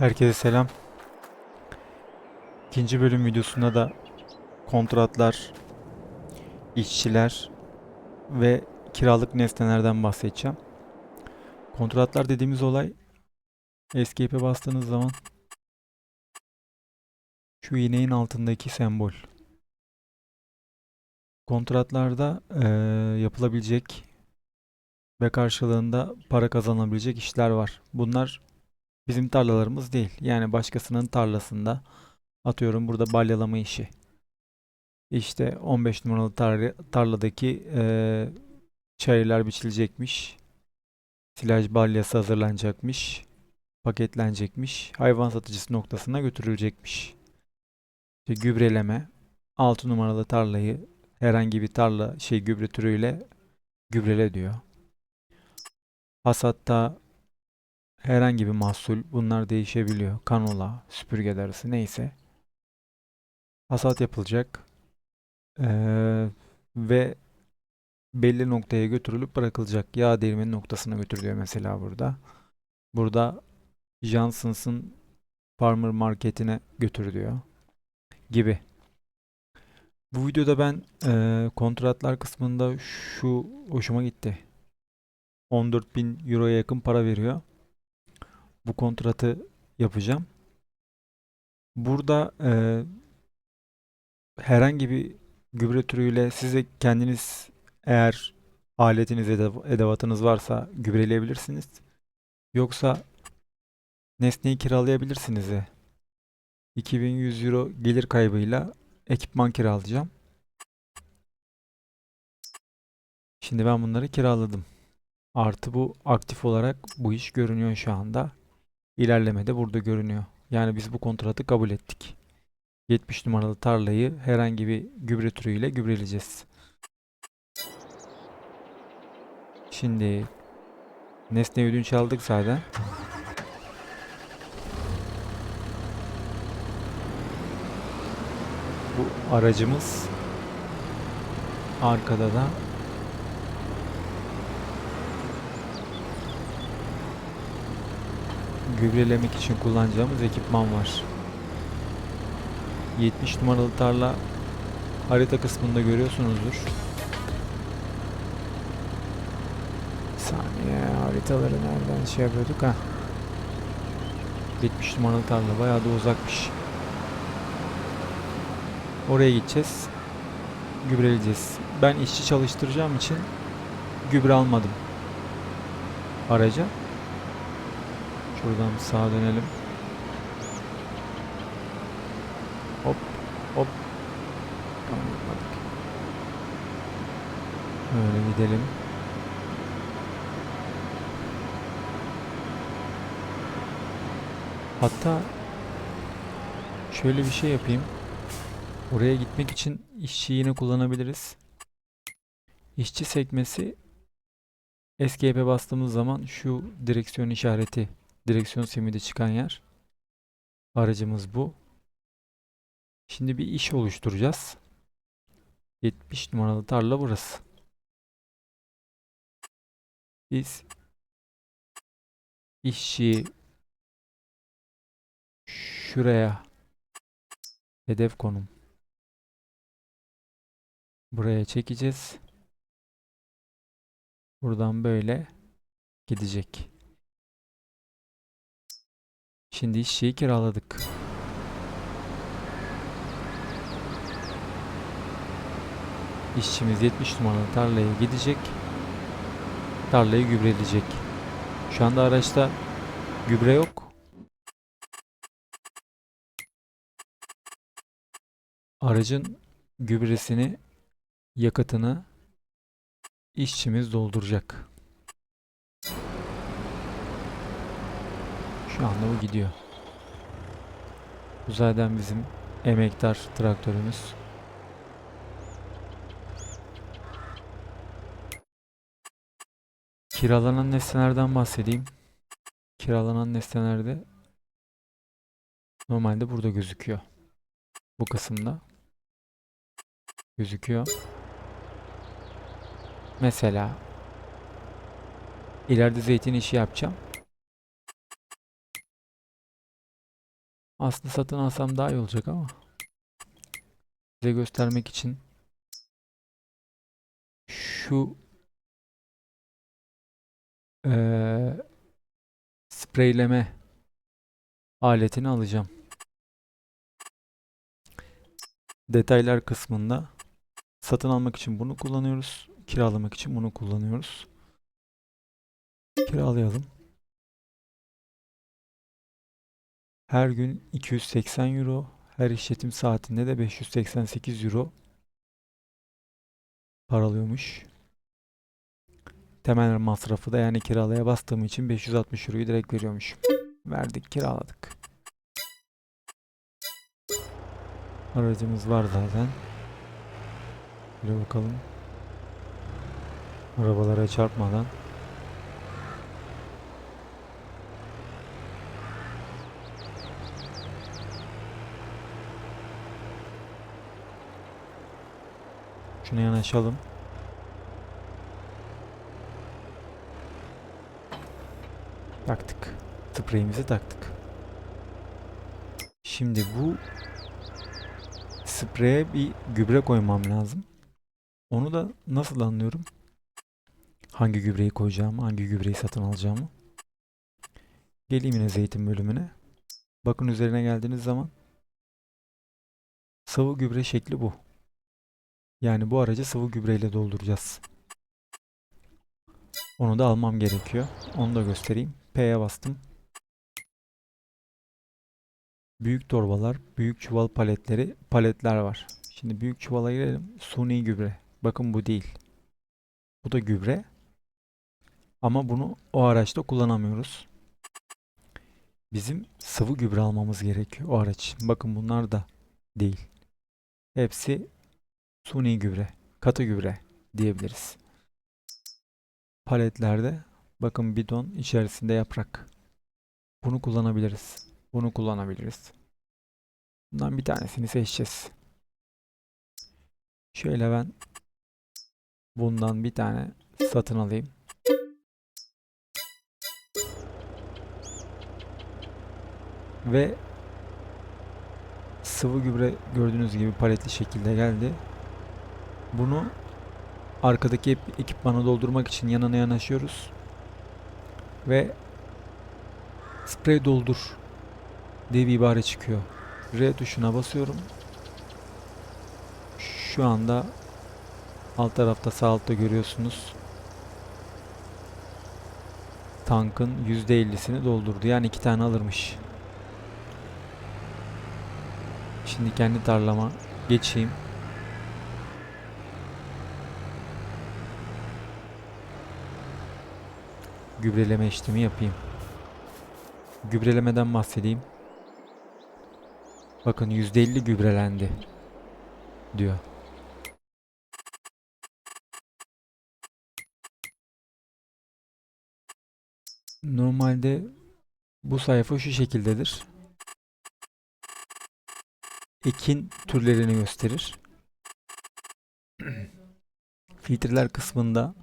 Herkese selam. İkinci bölüm videosunda da kontratlar, işçiler ve kiralık nesnelerden bahsedeceğim. Kontratlar dediğimiz olay Escape'e bastığınız zaman şu iğnenin altındaki sembol. Kontratlarda eee, yapılabilecek ve karşılığında para kazanabilecek işler var. Bunlar bizim tarlalarımız değil. Yani başkasının tarlasında atıyorum burada balyalama işi. İşte 15 numaralı tar- tarladaki eee çayırlar biçilecekmiş. Silaj balyası hazırlanacakmış. Paketlenecekmiş. Hayvan satıcısı noktasına götürülecekmiş. İşte gübreleme 6 numaralı tarlayı herhangi bir tarla şey gübre türüyle gübrele diyor. Hasatta herhangi bir mahsul bunlar değişebiliyor. Kanola, süpürge darısı neyse. Hasat yapılacak. Ee, ve belli noktaya götürülüp bırakılacak. Yağ değirmeni noktasına götürülüyor mesela burada. Burada Johnson's'ın Farmer Market'ine götürülüyor gibi. Bu videoda ben eee, kontratlar kısmında şu hoşuma gitti. 14.000 euroya yakın para veriyor. Bu kontratı yapacağım. Burada eee, herhangi bir gübre türüyle size kendiniz eğer aletiniz, edev- edevatınız varsa gübreleyebilirsiniz. Yoksa nesneyi kiralayabilirsiniz de. 2100 euro gelir kaybıyla ekipman kiralayacağım. Şimdi ben bunları kiraladım. Artı bu aktif olarak bu iş görünüyor şu anda. İlerleme de burada görünüyor. Yani biz bu kontratı kabul ettik. 70 numaralı tarlayı herhangi bir gübre türüyle gübreleyeceğiz. Şimdi nesne ödünç aldık zaten. Bu aracımız arkada da gübrelemek için kullanacağımız ekipman var. 70 numaralı tarla harita kısmında görüyorsunuzdur. Bir saniye haritaları nereden şey yapıyorduk ha? 70 numaralı tarla bayağı da uzakmış. Oraya gideceğiz. Gübreleyeceğiz. Ben işçi çalıştıracağım için gübre almadım. Araca. Şuradan sağa dönelim. Hop hop. Tamam yapmadık. Öyle gidelim. Hatta şöyle bir şey yapayım. Oraya gitmek için işçi yine kullanabiliriz. İşçi sekmesi Escape'e bastığımız zaman şu direksiyon işareti, direksiyon simidi çıkan yer. Aracımız bu. Şimdi bir iş oluşturacağız. 70 numaralı tarla burası. Biz işçiyi şuraya hedef konum buraya çekeceğiz. Buradan böyle gidecek. Şimdi işçiyi kiraladık. İşçimiz 70 numaralı tarlaya gidecek. Tarlayı gübreleyecek. Şu anda araçta gübre yok. Aracın gübresini, yakıtını işçimiz dolduracak. Şu anda bu gidiyor. Zaten bizim emektar traktörümüz. Kiralanan nesnelerden bahsedeyim. Kiralanan nesnelerde normalde burada gözüküyor. Bu kısımda gözüküyor. Mesela ileride zeytin işi yapacağım. Aslında satın alsam daha iyi olacak ama size göstermek için şu eee spreyleme aletini alacağım. Detaylar kısmında satın almak için bunu kullanıyoruz. Kiralamak için bunu kullanıyoruz. Kiralayalım. Her gün 280 euro, her işletim saatinde de 588 euro paralıyormuş. Temel masrafı da yani kiralaya bastığım için 560 euroyu direkt veriyormuş. Verdik, kiraladık. Aracımız var zaten. Bir bakalım. Arabalara çarpmadan. Şuna yanaşalım. Taktık. Spreyimizi taktık. Şimdi bu spreye bir gübre koymam lazım. Onu da nasıl anlıyorum? Hangi gübreyi koyacağımı, hangi gübreyi satın alacağımı. Geleyim yine zeytin bölümüne. Bakın üzerine geldiğiniz zaman sıvı gübre şekli bu. Yani bu aracı sıvı gübreyle dolduracağız. Onu da almam gerekiyor. Onu da göstereyim. P'ye bastım. Büyük torbalar, büyük çuval paletleri, paletler var. Şimdi büyük çuvala girelim. Suni gübre. Bakın bu değil. Bu da gübre. Ama bunu o araçta kullanamıyoruz. Bizim sıvı gübre almamız gerekiyor o araç. Bakın bunlar da değil. Hepsi suni gübre, katı gübre diyebiliriz. Paletlerde bakın bidon içerisinde yaprak. Bunu kullanabiliriz. Bunu kullanabiliriz. Bundan bir tanesini seçeceğiz. Şöyle ben bundan bir tane satın alayım. Ve sıvı gübre gördüğünüz gibi paletli şekilde geldi. Bunu arkadaki ekipmanı doldurmak için yanına yanaşıyoruz. Ve sprey doldur diye bir ibare çıkıyor. R tuşuna basıyorum. Şu anda alt tarafta sağ altta görüyorsunuz. Tankın %50'sini doldurdu. Yani iki tane alırmış. Şimdi kendi tarlama geçeyim. Gübreleme işlemi yapayım. Gübrelemeden bahsedeyim. Bakın %50 gübrelendi diyor. Normalde bu sayfa şu şekildedir. Ekin türlerini gösterir. Filtreler kısmında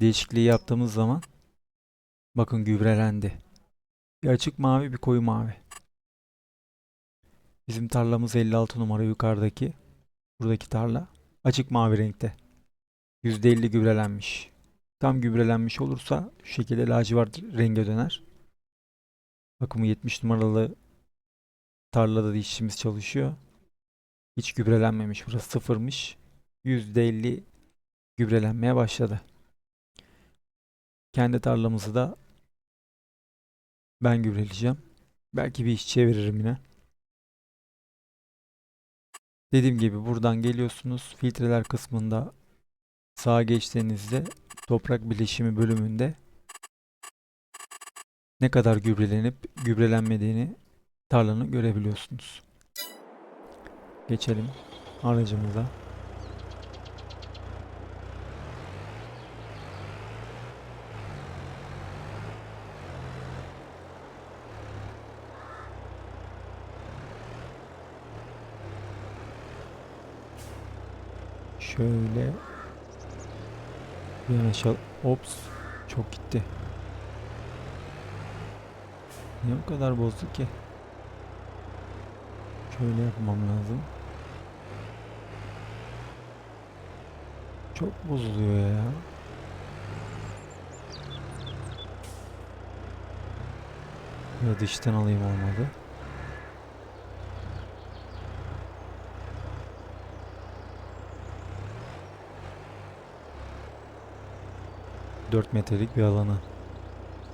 değişikliği yaptığımız zaman bakın gübrelendi. Bir açık mavi bir koyu mavi. Bizim tarlamız 56 numara yukarıdaki. Buradaki tarla açık mavi renkte. %50 gübrelenmiş. Tam gübrelenmiş olursa şu şekilde lacivert renge döner. Bakın bu 70 numaralı tarlada da işçimiz çalışıyor. Hiç gübrelenmemiş. Burası sıfırmış. %50 gübrelenmeye başladı. Kendi tarlamızı da ben gübreleyeceğim. Belki bir iş çeviririm yine. Dediğim gibi buradan geliyorsunuz. Filtreler kısmında sağa geçtiğinizde toprak bileşimi bölümünde ne kadar gübrelenip gübrelenmediğini tarlanın görebiliyorsunuz. Geçelim aracımıza. Şöyle bir yanaşalım. Ops. Çok gitti. Niye o kadar bozdu ki? Şöyle yapmam lazım. Çok bozuluyor ya. Ya dıştan alayım olmadı. Dört metrelik bir alanı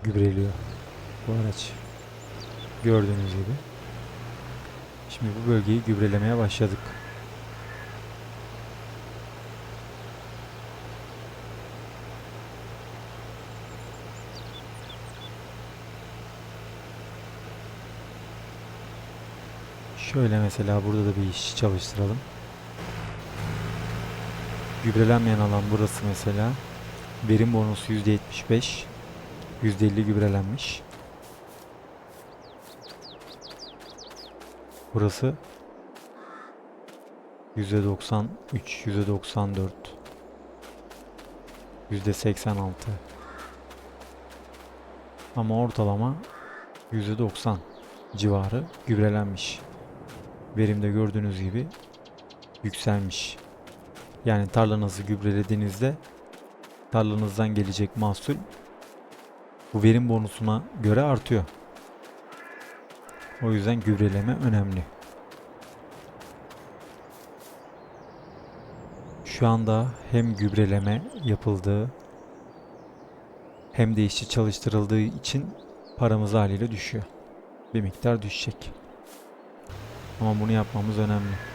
gübreliyor bu araç. Gördüğünüz gibi. Şimdi bu bölgeyi gübrelemeye başladık. Şöyle mesela burada da bir iş çalıştıralım. Gübrelenmeyen alan burası mesela. Verim bonusu %75. %50 gübrelenmiş. Burası %93, %94, %86. Ama ortalama %90 civarı gübrelenmiş. Verimde gördüğünüz gibi yükselmiş. Yani tarlanızı gübrelediğinizde tarlanızdan gelecek mahsul bu verim bonusuna göre artıyor. O yüzden gübreleme önemli. Şu anda hem gübreleme yapıldığı hem de işçi çalıştırıldığı için paramız haliyle düşüyor. Bir miktar düşecek. Ama bunu yapmamız önemli.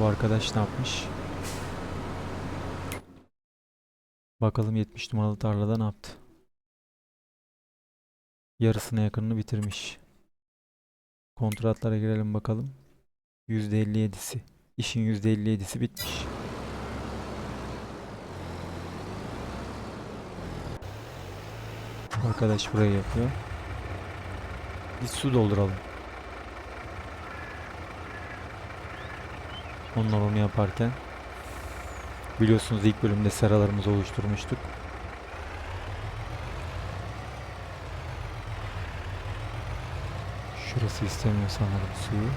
Bu arkadaş ne yapmış? Bakalım 70 numaralı tarlada ne yaptı? Yarısına yakınını bitirmiş. Kontratlara girelim bakalım. %57'si. İşin %57'si bitmiş. Arkadaş burayı yapıyor. Biz su dolduralım. Onlar onu yaparken biliyorsunuz ilk bölümde seralarımızı oluşturmuştuk. Şurası istemiyor sanırım suyu.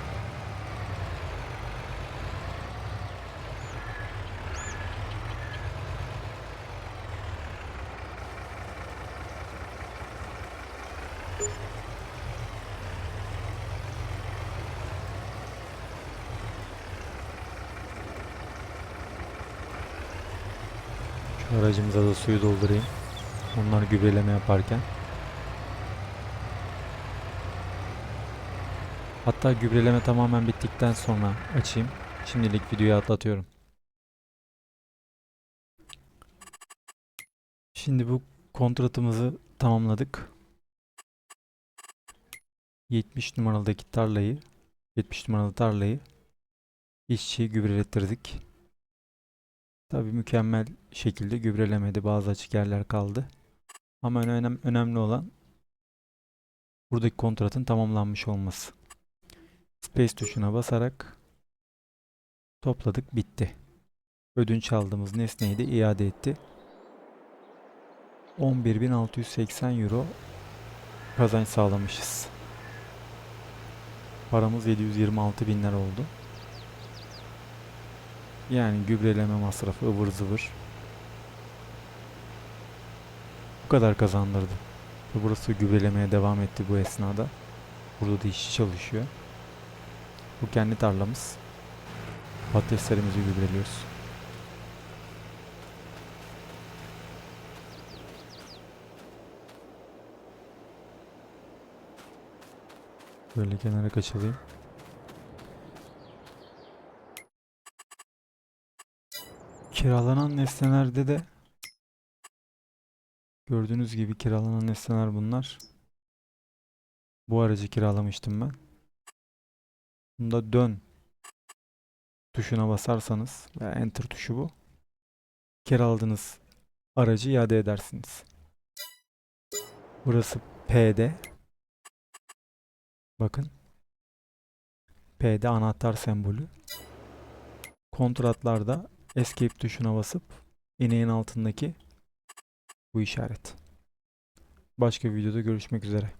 Aracımıza da suyu doldurayım. Onlar gübreleme yaparken. Hatta gübreleme tamamen bittikten sonra açayım. Şimdilik videoyu atlatıyorum. Şimdi bu kontratımızı tamamladık. 70 numaralıdaki tarlayı 70 numaralı tarlayı işçiye gübrelettirdik. Tabii mükemmel şekilde gübrelemedi. Bazı açık yerler kaldı. Ama önem, önemli olan buradaki kontratın tamamlanmış olması. Space tuşuna basarak topladık bitti. Ödünç aldığımız nesneyi de iade etti. 11.680 euro kazanç sağlamışız. Paramız 726 binler oldu. Yani gübreleme masrafı ıvır zıvır. Bu kadar kazandırdı. Burası gübrelemeye devam etti bu esnada. Burada da işçi çalışıyor. Bu kendi tarlamız. Patateslerimizi gübreliyoruz. Böyle kenara kaçalayım. Kiralanan nesnelerde de gördüğünüz gibi kiralanan nesneler bunlar. Bu aracı kiralamıştım ben. Bunda dön tuşuna basarsanız veya enter tuşu bu. Kiraladığınız aracı iade edersiniz. Burası P'de. Bakın. P'de anahtar sembolü. Kontratlarda Escape tuşuna basıp ineğin altındaki bu işaret. Başka bir videoda görüşmek üzere.